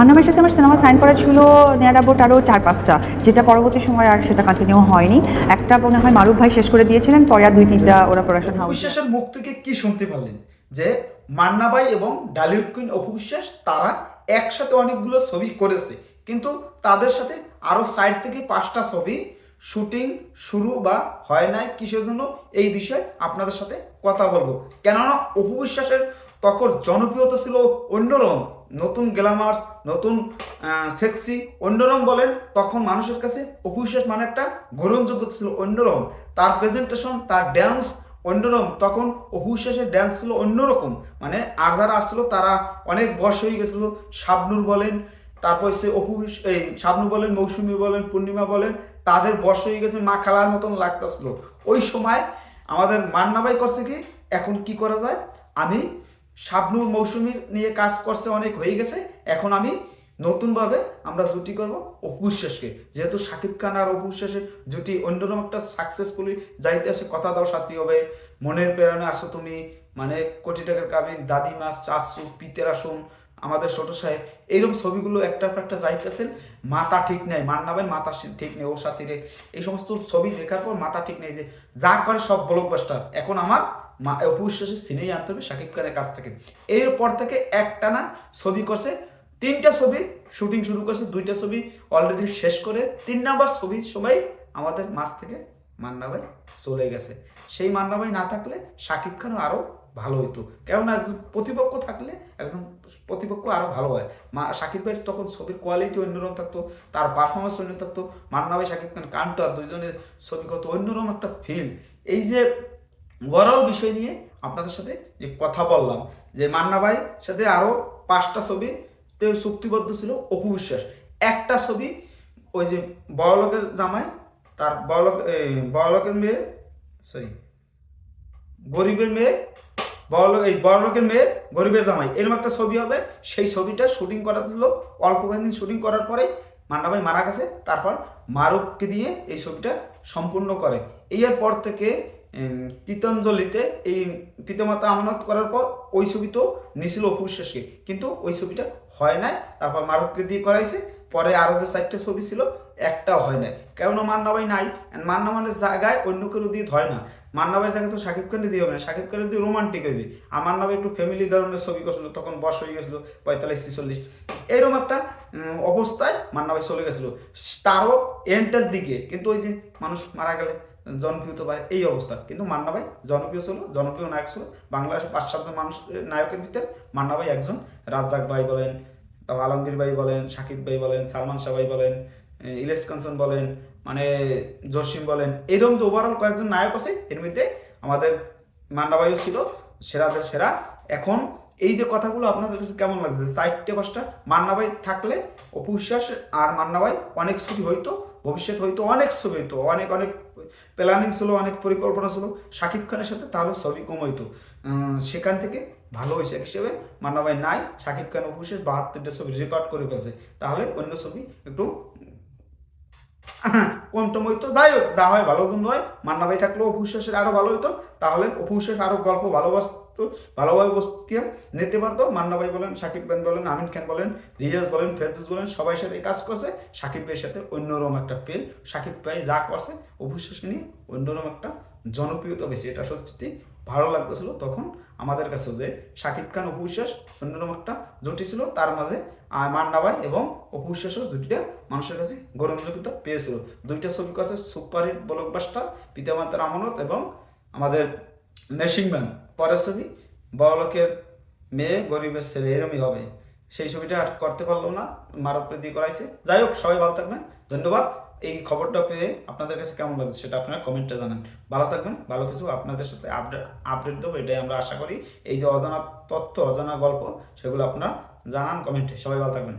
মান্নামের সাথে আমার cinema sign করা ছিল নেয়ার অ্যাবাউট আরও চার, পাঁচটা। যেটা পরবর্তী সময় আর সেটা কন্টিনিউ হয়নি। একটা মনে হয় মারুফ ভাই শেষ করে দিয়েছিলেন, পরে আর দুই, তিনটা ওরা প্রোডাকশন হাউস বিশ্বাসের মুখ থেকে কি শুনতে পারলেন? যে মান্নাবাই এবং ডালিউড কুইন অপু বিশ্বাস তারা একসাথে অনেকগুলো ছবি করেছে। কিন্তু তাদের সাথে আরও সাইড থেকে পাঁচটা ছবি শুটিং শুরু বা হয় নাই কিসের জন্য, এই বিষয়ে আপনাদের সাথে কথা বলব। কেননা অপু বিশ্বাসের তখন জনপ্রিয়তা ছিল অন্যরকম। নতুন গ্ল্যামার্স, নতুন সেক্সি, অন্যরকম বলেন, তখন মানুষের কাছে অপু বিশ্বাস মানে একটা গ্রহণযোগ্য ছিল অন্যরকম। তার প্রেজেন্টেশন তার ড্যান্স অন্যরকম, তখন অপু ড্যান্স ছিল অন্যরকম। মানে আর যারা আসছিল, তারা অনেক বয়স হয়ে গেছিল। শাবনুর বলেন, তারপর সে অপু এই শাবনু বলেন, মৌসুমী বলেন, পূর্ণিমা বলেন, তাদের বয়স হয়ে গেছে, মা খেলার মতন লাগতেছিল। ওই সময় আমাদের মান্নাবাই করছে কি, এখন কি করা যায়? আমি শাবনুর মৌসুমীর নিয়ে কাজ করছে অনেক হয়ে গেছে। এখন আমি নতুনভাবে আমরা জুটি করব অপু বিশ্বাসকে যেহেতু শাকিব খান আর অপু বিশ্বাসের জুটি অন্যরকম একটা সাকসেসফুলি যাইতে আসে কথা দাও সাথী হবে। মনের প্রেরণে আসো তুমি। মানে কোটি টাকার কাবিন, দাদি মাছ চাচু, পিতের আসুন, আমাদের ছোট সাহেব। এইরকম ছবিগুলো একটা পর একটা যাইতেছেন, মাথা ঠিক নেই। মান্নাবেন মাথা ঠিক নেই। ওর সাথে রে- এই সমস্ত ছবি দেখার পর মাথা ঠিক নেই যে যা করে সব ব্লকবাস্টার এখন আমার অপু বিশ্বাসের সিনেই আনতে হবে শাকিব খানের কাছ থেকে। এরপর থেকে একটানা ছবি করছে, তিনটা ছবি শুটিং শুরু করছে, দুইটা ছবি অলরেডি শেষ করে, তিন নাম্বার ছবির সময় আমাদের মাছ থেকে মান্নাবাই চলে গেছে। সেই মান্নাবাই না থাকলে শাকিব খান আরও ভালো হইতো। কেননা একজন প্রতিপক্ষ থাকলে একজন প্রতিপক্ষ আরও ভালো হয়। মা শাকিব ভাইয়ের তখন ছবির কোয়ালিটি অন্যরকম থাকতো, তার পারফরমেন্স অন্য থাকতো। মান্নাবাই শাকিব খান কান্টার দুইজনের ছবি কত অন্যরকম একটা ফিল্ম এই যে ওভারঅল বিষয় নিয়ে আপনাদের সাথে যে কথা বললাম, যে মান্নাবাই সাথে আরও পাঁচটা ছবি চুক্তিবদ্ধ ছিল অপু বিশ্বাস। একটা ছবি ওই যে বড়লোকের জামাই, তার বড়লোক বড়লোকের মেয়ে সরি গরিবের মেয়ে, বড়লোক, এই বড়লোকের মেয়ে, গরিবের জামাই, এরকম একটা ছবি হবে। সেই ছবিটা শুটিং করা দিল অল্প কয়েকদিন শুটিং করার পরে মান্না ভাই মারা গেছে, তারপর মারুফকে দিয়ে এই ছবিটা সম্পূর্ণ করে। এর পর থেকে উম, এই পিতামাতা আমানত করার পর ওই ছবি তো নিছিল অপু বিশ্বাসকে। কিন্তু ওই ছবিটা হয় নাই তারপর মারুফকে দিয়ে করাইছে পরে আরও যে চারটে ছবি ছিল একটাও হয় নাই। কেননা মান্নাবাই নাই and মান্না মানের জায়গায় অন্য কেউ দিয়ে ধরে না। মান্নাবাই জায়গায় তো শাকিব খান দিয়ে হবে না। শাকিব খান দিয়ে রোমান্টিক হইবে আর মান্নাবাই একটু ফ্যামিলি ধরনের ছবি করছিল তখন বয়স হয়ে গেছিল পঁয়তাল্লিশ ছিচল্লিশ। এইরকম একটা অবস্থায় মান্নাবাই চলে গেছিল। তারও এন্ডের দিকে। কিন্তু ওই যে মানুষ মারা গেলে জনপ্রিয় হতে পারে এই অবস্থা। কিন্তু মান্না ভাই জনপ্রিয় ছিল, জনপ্রিয় নায়ক ছিল। বাংলাদেশের সাতজন মানুষ নায়কের ভিতরে মান্না ভাই একজন। রাজ্জাক ভাই বলেন তারপর আলমগীর ভাই বলেন, সাকিব ভাই বলেন, সালমান শাহ ভাই বলেন ইলেশ কাঞ্চন বলেন মানে জসিম বলেন, এরকম যে ওভারঅল কয়েকজন নায়ক আছে, এর মধ্যে আমাদের মান্না ভাইও ছিল, সেরাদের সেরা। এখন এই যে কথাগুলো আপনাদের কাছে কেমন লাগছে? চারটে পাঁচটা মান্না ভাই থাকলে অপু বিশ্বাস আর মান্নাবাই অনেক ছবি হইতো ভবিষ্যৎ হইতো অনেক ছবি হইতো, অনেক অনেক প্ল্যানিং ছিল, অনেক পরিকল্পনা ছিল। শাকিব খানের সাথে তাহলে ছবি কম হইতো। সেখান থেকে ভালো হয়েছে হিসেবে মান্নাবাই নাই, শাকিব খান অপু বাহাত্তরটা ছবি রেকর্ড করে ফেলছে। তাহলে অন্য ছবি একটু কম টম হইতো। যাই হোক, যা হয় ভালো জন্য হয় মান্না ভাই থাকলেও অপু বিশ্বাসের আরও ভালো হইতো। তাহলে অপু বিশ্বাস আরও গল্প ভালোবাসতো ভালোভাবে বসতে নিতে পারতো মান্না ভাই বলেন, সাকিব খান বলেন, আমিন খান বলেন, রিয়াজ বলেন, ফেরদুস বলেন, সবাই সাথে কাজ করছে। সাকিব ভাইয়ের সাথে অন্যরকম একটা ফিল সাকিব ভাই যা করছে বিশ্বাসকে নিয়ে অন্যরকম একটা জনপ্রিয়তা বেশি। এটা সত্যি ভালো লাগতেছিল। তখন আমাদের কাছে যে সাকিব খান অপু বিশ্বাস অন্যরকম একটা জুটি ছিল। তার মাঝে মান্না ভাই এবং অপু বিশ্বাসও জুটিটা মানুষের কাছে গ্রহণযোগ্যতা পেয়েছিল। দুইটা ছবি কাছে সুপারহিট ব্লকবাস্টার পিতামাতার আমানত এবং আমাদের মেশিং ম্যান পরের ছবি, বড়লোকের মেয়ে, গরিবের ছেলে, এরমই হবে। সেই ছবিটা আর করতে পারল না মারপে দিয়ে করাইছে। যাই হোক, সবাই ভালো থাকবেন, ধন্যবাদ। এই খবরটা পেয়ে আপনাদের কাছে কেমন লাগছে সেটা আপনারা কমেন্টে জানান। ভালো থাকবেন, ভালো কিছু আপনাদের সাথে আপডেট আপডেট দেবো, এটাই আমরা আশা করি। এই যে অজানা তথ্য, অজানা গল্প, সেগুলো আপনারা জানান কমেন্টে। সবাই ভালো থাকবেন।